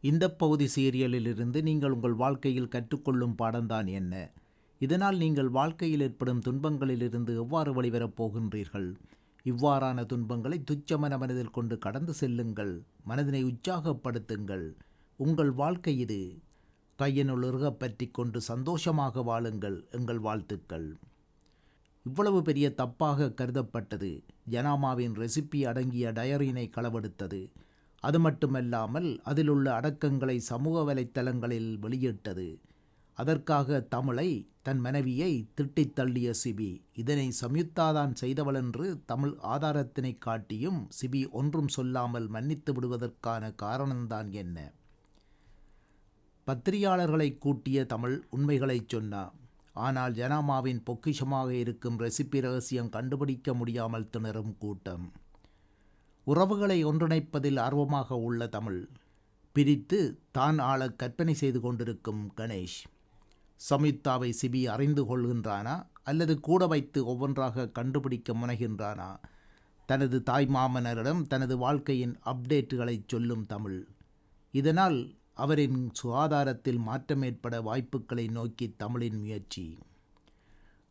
இந்த பகுதி சீரியலிலிருந்து நீங்கள் உங்கள் வாழ்க்கையில் கற்றுக்கொள்ளும் பாடம்தான் என்ன? இதனால் நீங்கள் வாழ்க்கையில் ஏற்படும் துன்பங்களிலிருந்து எவ்வாறு வழிவரப் போகின்றீர்கள்? இவ்வாறான துன்பங்களை துச்சமன மனதில் கொண்டு கடந்து செல்லுங்கள். மனதினை உற்சாகப்படுத்துங்கள். உங்கள் வாழ்க்கை இது. கையினுள் பற்றி கொண்டு சந்தோஷமாக வாழுங்கள் எங்கள் வாழ்த்துக்கள். இவ்வளவு பெரிய தப்பாக கருதப்பட்டது. ஜனாமாவின் ரெசிபி அடங்கிய டயரினை களவெடுத்தது. அது மட்டுமல்லாமல் அதிலுள்ள அடக்கங்களை சமூக வலைத்தளங்களில் வெளியிட்டது. அதற்காக தமிழை தன் மனைவியை திட்டித் தள்ளிய சிபி இதனை சம்யுக்தாதான் செய்தவளென்று தமிழ் ஆதாரத்தினை காட்டியும் சிபி ஒன்றும் சொல்லாமல் மன்னித்து விடுவதற்கான காரணம்தான் என்ன? பத்திரிகையாளர்களை கூட்டிய தமிழ் உண்மைகளைச் சொன்னார் ஆனால் ஜனாமாவின் பொக்கிஷமாக இருக்கும் ரெசிபி ரகசியம் கண்டுபிடிக்க முடியாமல் திணறும் கூட்டம். உறவுகளை ஒன்றிணைப்பதில் ஆர்வமாக உள்ள தமிழ் பிரித்து தான் ஆள கற்பனை செய்து கொண்டிருக்கும் கணேஷ் சம்யுக்தாவை சிபி அறிந்து கொள்கின்றானா அல்லது கூட வைத்து ஒவ்வொன்றாக கண்டுபிடிக்க முனைகின்றானா? தனது தாய் மாமனரிடம் தனது வாழ்க்கையின் அப்டேட்டுகளை சொல்லும் தமிழ். இதனால் அவரின் சுகாதாரத்தில் மாற்றம் ஏற்பட வாய்ப்புகளை நோக்கி தமிழின் முயற்சி.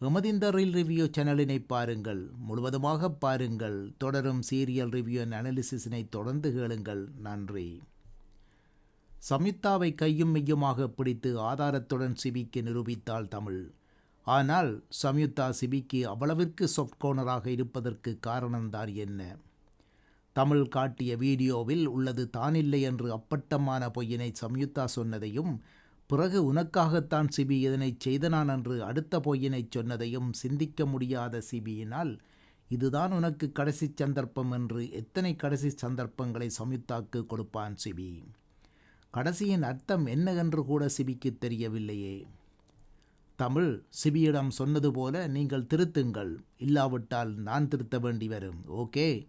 எமதிந்த ரீல் ரிவ்யூ சேனலினை பாருங்கள். முழுவதுமாக பாருங்கள். தொடரும் சீரியல் ரிவ்யூ அண்ட் அனாலிசிஸினை தொடர்ந்து கேளுங்கள். நன்றி. சம்யுக்தாவை கையும் மெய்யுமாக பிடித்து ஆதாரத்துடன் சிபிக்கு நிரூபித்தாள் தமிழ். ஆனால் சம்யுக்தா சிபிக்கு அவ்வளவிற்கு சொஃப்ட் கோர்னராக இருப்பதற்கு காரணம்தான் என்ன? தமிழ் காட்டிய வீடியோவில் உள்ளது தானில்லை என்று அப்பட்டமான பொய்யினை சம்யுக்தா சொன்னதையும் பிறகு உனக்காகத்தான் சிபி இதனை செய்தனான் என்று அடுத்த பொய்யினை சொன்னதையும் சிந்திக்க முடியாத சிபியினால் இதுதான் உனக்கு கடைசி சந்தர்ப்பம் என்று எத்தனை கடைசி சந்தர்ப்பங்களை சமித்தாக்கு கொடுப்பான் சிபி. கடைசியின் அர்த்தம் என்னவென்று கூட சிபிக்கு தெரியவில்லையே. தமிழ் சிபியிடம் சொன்னது போல நீங்கள் திருத்துங்கள் இல்லாவிட்டால் நான் திருத்த வேண்டி வரும் ஓகே?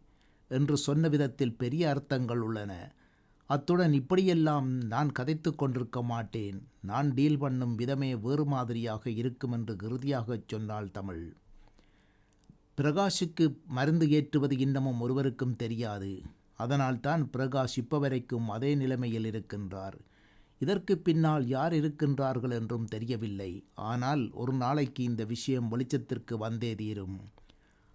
என்று சொன்ன விதத்தில் பெரிய அர்த்தங்கள் உள்ளன. அத்துடன் இப்படியெல்லாம் நான் கதைத்து கொண்டிருக்க மாட்டேன். நான் டீல் பண்ணும் விதமே வேறு மாதிரியாக இருக்கும் என்று இறுதியாகச் சொன்னாள் தமிழ். பிரகாஷுக்கு மருந்து ஏற்றுவது இன்னமும் ஒருவருக்கும் தெரியாது. அதனால்தான் பிரகாஷ் இப்போ வரைக்கும் அதே நிலைமையில் இருக்கின்றார். இதற்கு பின்னால் யார் இருக்கின்றார்கள் என்றும் தெரியவில்லை. ஆனால் ஒரு நாளைக்கு இந்த விஷயம் வெளிச்சத்திற்கு வந்தே தீரும்.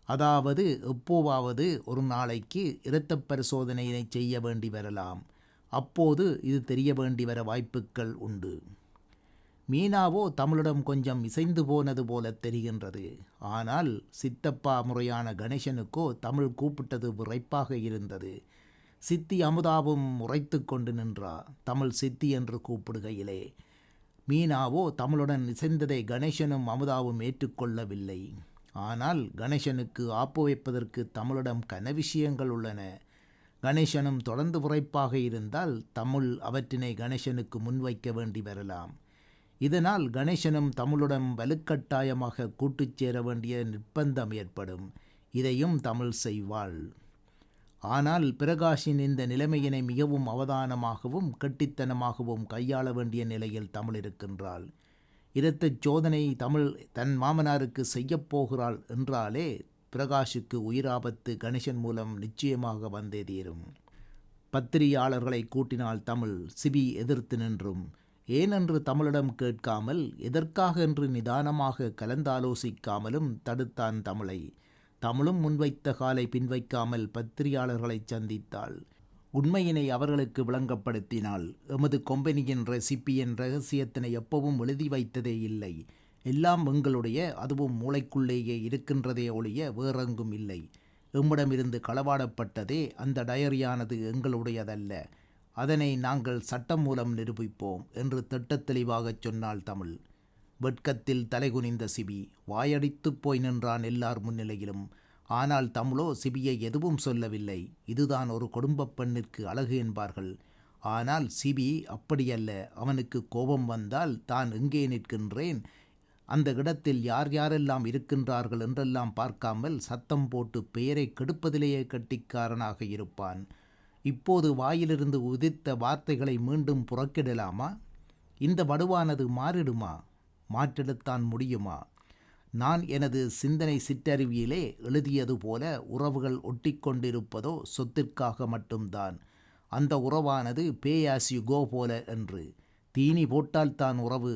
அதாவது எப்போவாவது ஒரு நாளைக்கு இரத்த பரிசோதனையினை செய்ய வேண்டி வரலாம். அப்போது இது தெரிய வேண்டி வர வாய்ப்புகள் உண்டு. மீனாவோ தமிழிடம் கொஞ்சம் இசைந்து போனது போல தெரிகின்றது. ஆனால் சித்தப்பா முறையான கணேசனுக்கோ தமிழ் கூப்பிட்டது விரைப்பாக இருந்தது. சித்தி அமுதாவும் உரைத்து கொண்டு நின்றா தமிழ் சித்தி என்று கூப்பிடுகையிலே மீனாவோ தமிழுடன் இசைந்ததை கணேசனும் அமுதாவும் ஏற்றுக்கொள்ளவில்லை. ஆனால் கணேசனுக்கு ஆப்பு வைப்பதற்கு தமிழிடம் கன விஷயங்கள் உள்ளன. கணேசனும் தொடர்ந்து உரைப்பாக இருந்தால் தமிழ் அவற்றினை கணேசனுக்கு முன்வைக்க வேண்டி வரலாம். இதனால் கணேசனும் தமிழுடன் வலுக்கட்டாயமாக கூட்டுச் சேர வேண்டிய நிர்பந்தம் ஏற்படும். இதையும் தமிழ் செய்வாள். ஆனால் பிரகாஷின் இந்த நிலைமையினை மிகவும் அவதானமாகவும் கெட்டித்தனமாகவும் கையாள வேண்டிய நிலையில் தமிழ் இருக்கின்றாள். இரத்தச் சோதனை தமிழ் தன் மாமனாருக்கு செய்யப்போகிறாள் என்றாலே பிரகாஷுக்கு உயிராபத்து கணேசன் மூலம் நிச்சயமாக வந்தே தீரும். பத்திரிகையாளர்களை கூட்டினால் தமிழ் சிபி எதிர்த்து நின்றும். ஏனென்று தமிழிடம் கேட்காமல் எதற்காக என்று நிதானமாக கலந்தாலோசிக்காமலும் தடுத்தான் தமிழை. தமிழும் முன்வைத்த காலை பின்வைக்காமல் பத்திரிகையாளர்களை சந்தித்தாள். உண்மையினை அவர்களுக்கு விளங்கப்படுத்தினாள். எமது கொம்பெனியின் ரெசிபியின் ரகசியத்தினை எப்பவும் எழுதி வைத்ததே இல்லை. எல்லாம் எங்களுடைய அதுவும் மூளைக்குள்ளேயே இருக்கின்றதே ஒழிய வேறெங்கும் இல்லை. எம்மிடமிருந்து களவாடப்பட்டதே அந்த டயரியானது எங்களுடையதல்ல. அதனை நாங்கள் சட்டம் மூலம் நிரூபிப்போம் என்று திட்டத் தெளிவாகச் சொன்னாள் தமிழ். வெட்கத்தில் தலைகுனிந்த சிபி வாயடித்துப் போய் நின்றான் எல்லார் முன்னிலையிலும். ஆனால் தமிழோ சிபியை எதுவும் சொல்லவில்லை. இதுதான் ஒரு குடும்பப் பெண்ணிற்கு அழகு என்பார்கள். ஆனால் சிபி அப்படியல்ல. அவனுக்கு கோபம் வந்தால் தான் எங்கே நிற்கின்றேன்? அந்த இடத்தில் யார் யாரெல்லாம் இருக்கின்றார்கள் என்றெல்லாம் பார்க்காமல் சத்தம் போட்டு பெயரை கெடுப்பதிலேயே கட்டிக்காரனாக இருப்பான். இப்போது வாயிலிருந்து உதித்த வார்த்தைகளை மீண்டும் புறக்கிடலாமா? இந்த வடுவானது மாறிடுமா? மாற்றிடத்தான் முடியுமா? நான் எனது சிந்தனை சிற்றறிவியிலே எழுதியது போல உறவுகள் ஒட்டிக்கொண்டிருப்பதோ சொத்திற்காக மட்டும்தான். அந்த உறவானது பே ஆஸ் யூ கோ போல என்று. தீனி போட்டால் தான் உறவு.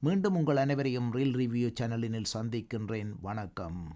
மீண்டும் உங்கள் அனைவரையும் ரீல் ரிவ்யூ சேனலினில் சந்திக்கின்றேன். வணக்கம்.